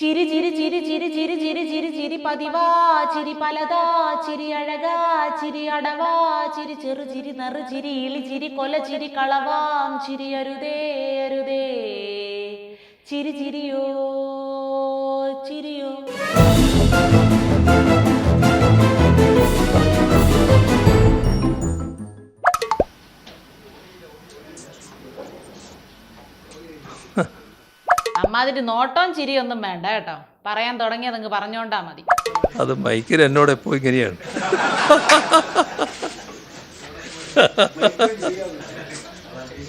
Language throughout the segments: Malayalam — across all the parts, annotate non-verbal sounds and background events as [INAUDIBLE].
ചിരി ചിരി ചിരി ചിരി ചിരി ചിരി ചിരി ചിരി പതിവാ. ചിരി പലതാ. ചിരി അഴകാ. ചിരി അടവാ. ചിരി ചെറു ചിരി നറു ചിരി ഇളി ചിരി കൊല ചിരി കളവാം. ചിരി അരുതേ അരുതേ. ചിരി ചിരിയോ ചിരിയോ. അമ്മാതിരി നോട്ടവും ചിരിയൊന്നും വേണ്ട കേട്ടോ. പറയാൻ തുടങ്ങിയത് അങ്ങ് പറഞ്ഞോണ്ടാ മതി. അത് മൈക്കിൽ എന്നോട് എപ്പോ ഇങ്ങനെയാണ്?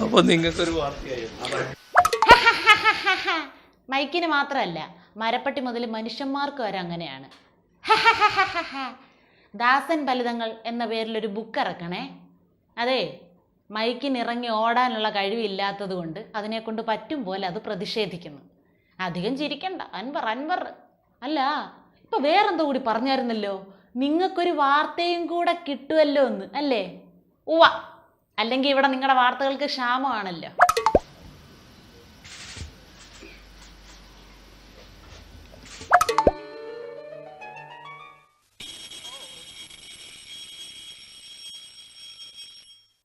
അപ്പൊ നിങ്ങൾക്കൊരു വാർത്തയായി. [LAUGHS] മൈക്കിന് മാത്രമല്ല മരപ്പട്ടി മുതൽ മനുഷ്യന്മാർക്ക് വരെ അങ്ങനെയാണ്. [LAUGHS] ദാസൻ ഫലിതങ്ങൾ എന്ന പേരിലൊരു ബുക്ക് ഇറക്കണേ. അതെ മൈക്കിന് ഇറങ്ങി ഓടാനുള്ള കഴിവില്ലാത്തത് കൊണ്ട് അതിനെക്കൊണ്ട് പറ്റും പോലെ അത് പ്രതിഷേധിക്കുന്നു. അധികം ചിരിക്കണ്ട. അൻവർ അൻവർ. അല്ല ഇപ്പൊ വേറെന്തോ കൂടി പറഞ്ഞായിരുന്നല്ലോ? നിങ്ങൾക്കൊരു വാർത്തയും കൂടെ കിട്ടുമല്ലോ എന്ന് അല്ലേ? ഉവ അല്ലെങ്കിൽ ഇവിടെ നിങ്ങളുടെ വാർത്തകൾക്ക് ക്ഷാമമാണല്ലോ.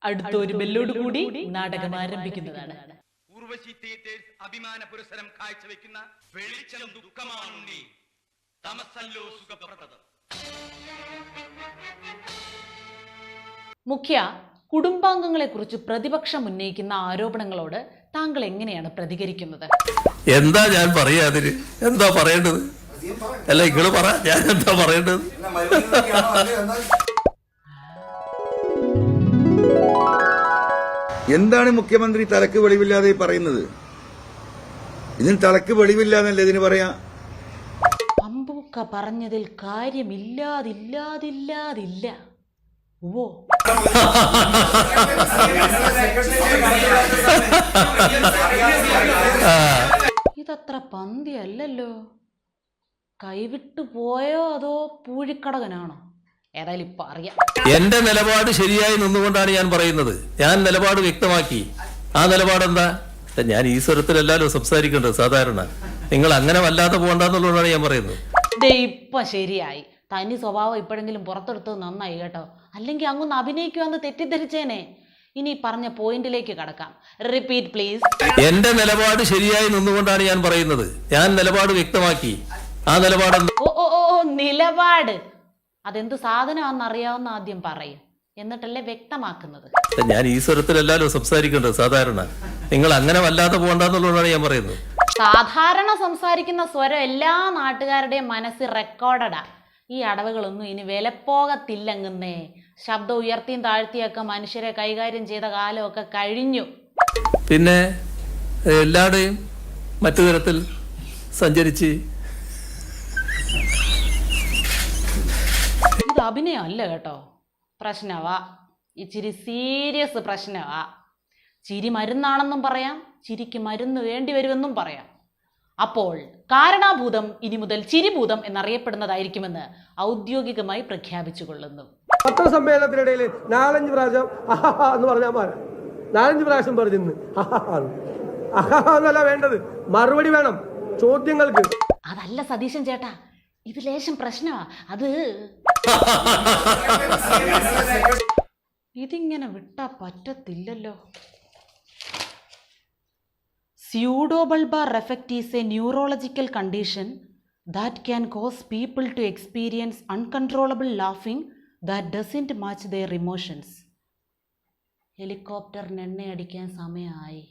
അടുത്ത ഒരു ബെല്ലോട് കൂടി നാടകം ആരംഭിക്കുന്നതാണ്. ഊർവശി തിയേറ്റേഴ്സ് അഭിമാന പുരസ്സരം കാഴ്ചവെക്കുന്ന വെളിച്ചം ദുഃഖമാണുണ്ണി. തമസല്ലോ സുഖപ്രദം. മുഖ്യ കുടുംബാംഗങ്ങളെ കുറിച്ച് പ്രതിപക്ഷം ഉന്നയിക്കുന്ന ആരോപണങ്ങളോട് താങ്കൾ എങ്ങനെയാണ് പ്രതികരിക്കുന്നത്? എന്താ ഞാൻ പറയാതിന് എന്താ പറയേണ്ടത്? അല്ല ഇങ്ങൾ പറ ഞാൻ എന്താ പറയേണ്ടത്? എന്താണ് മുഖ്യമന്ത്രി തലക്ക് വെളിവില്ലാതെ പറയുന്നത്? ഇതിന് തലക്ക് വെളിവില്ലാന്നല്ലേ ഇതിന് പറയാ? അമ്പൂക്ക പറഞ്ഞതിൽ കാര്യമില്ലാതില്ലാതില്ലാതില്ല. ഓ ഇതത്ര പന്തിയല്ലല്ലോ. കൈവിട്ടു പോയോ അതോ പൂഴിക്കടകനാണോ? ഏതായാലും ഇപ്പൊ അറിയാം. എന്റെ നിലപാട് ശരിയായി നിന്നുകൊണ്ടാണ് ഞാൻ പറയുന്നത്. ഞാൻ നിലപാട് വ്യക്തമാക്കി. ആ നിലപാട് എന്താ ഞാൻ ഈ സ്വരത്തിലല്ലല്ലോ സംസാരിക്കേണ്ടത് സാധാരണ. നിങ്ങൾ അങ്ങനെ വല്ലാതെ പോകണ്ടെന്നുള്ളതാണ് ഞാൻ പറയുന്നത്. ഇപ്പൊ ശരിയായി. തനി സ്വഭാവം ഇപ്പോഴെങ്കിലും പുറത്തെടുത്തത് നന്നായി കേട്ടോ. അല്ലെങ്കിൽ അങ്ങൊന്ന് അഭിനയിക്കുവാന്ന് തെറ്റിദ്ധരിച്ചേനെ. ഇനി പറഞ്ഞ പോയിന്റിലേക്ക് കടക്കാം. റിപ്പീറ്റ് പ്ലീസ് എന്റെ നിലപാട് ശരിയായി നിന്നുകൊണ്ടാണ് ഞാൻ പറയുന്നത്. ഞാൻ നിലപാട് വ്യക്തമാക്കി. ആ നിലപാട് ഓ ഓ, നിലപാട്. അതെന്ത് സാധനമാണെന്ന് അറിയാവുന്ന ആദ്യം പറയും. എന്നിട്ടല്ലേ വ്യക്തമാക്കുന്നത്. ഞാൻ ഈ സ്വരത്തിലല്ലാലോ സംസാരിക്കേണ്ടത് സാധാരണ. നിങ്ങൾ അങ്ങനെ വല്ലാതെ പോകണ്ടെന്നുള്ളതാണ് ഞാൻ പറയുന്നത്. സാധാരണ സംസാരിക്കുന്ന സ്വരം എല്ലാ നാട്ടുകാരുടെയും മനസ്സിൽ റെക്കോർഡഡാ ഈ അടവുകളൊന്നും ഇനി വിലപ്പോകത്തില്ലങ്ങുന്നേ ശബ്ദം ഉയർത്തിയും താഴ്ത്തിയൊക്കെ മനുഷ്യരെ കൈകാര്യം ചെയ്ത കാലമൊക്കെ കഴിഞ്ഞു. പിന്നെ എല്ലാവരുടെയും മറ്റു തരത്തിൽ സഞ്ചരിച്ച് ഇത് അഭിനയമല്ല കേട്ടോ. പ്രശ്നവാ. ഇച്ചിരി സീരിയസ് പ്രശ്നവാ. ചിരി മരുന്നാണെന്നും പറയാം ചിരിക്ക് മരുന്ന് വേണ്ടി വരുമെന്നും പറയാം. അപ്പോൾ കാരണാഭൂതം ഇനി മുതൽ ചിരിഭൂതം എന്നറിയപ്പെടുന്നതായിരിക്കുമെന്ന് ഔദ്യോഗികമായി പ്രഖ്യാപിച്ചു കൊള്ളുന്നു പത്രസമ്മേളനത്തിനിടയിൽ നാലഞ്ച് പ്രാവശ്യം എന്ന് പറഞ്ഞാൽ പോരാ. നാലഞ്ച് പ്രാവശ്യം പറഞ്ഞു എന്നല്ല വേണ്ടത്. മറുപടി വേണം. ചോദ്യങ്ങൾക്ക്. അതല്ല സതീശൻ ചേട്ടാ. ഇത് ലേശം പ്രശ്നമാ. അത് ഇതിങ്ങനെ വിട്ടാ പറ്റത്തില്ലല്ലോ. Pseudobulbar effect is a neurological condition that can cause people to experience uncontrollable laughing that doesn't match their emotions ഹെലികോപ്റ്ററിന് എണ്ണയടിക്കാൻ സമയമായി.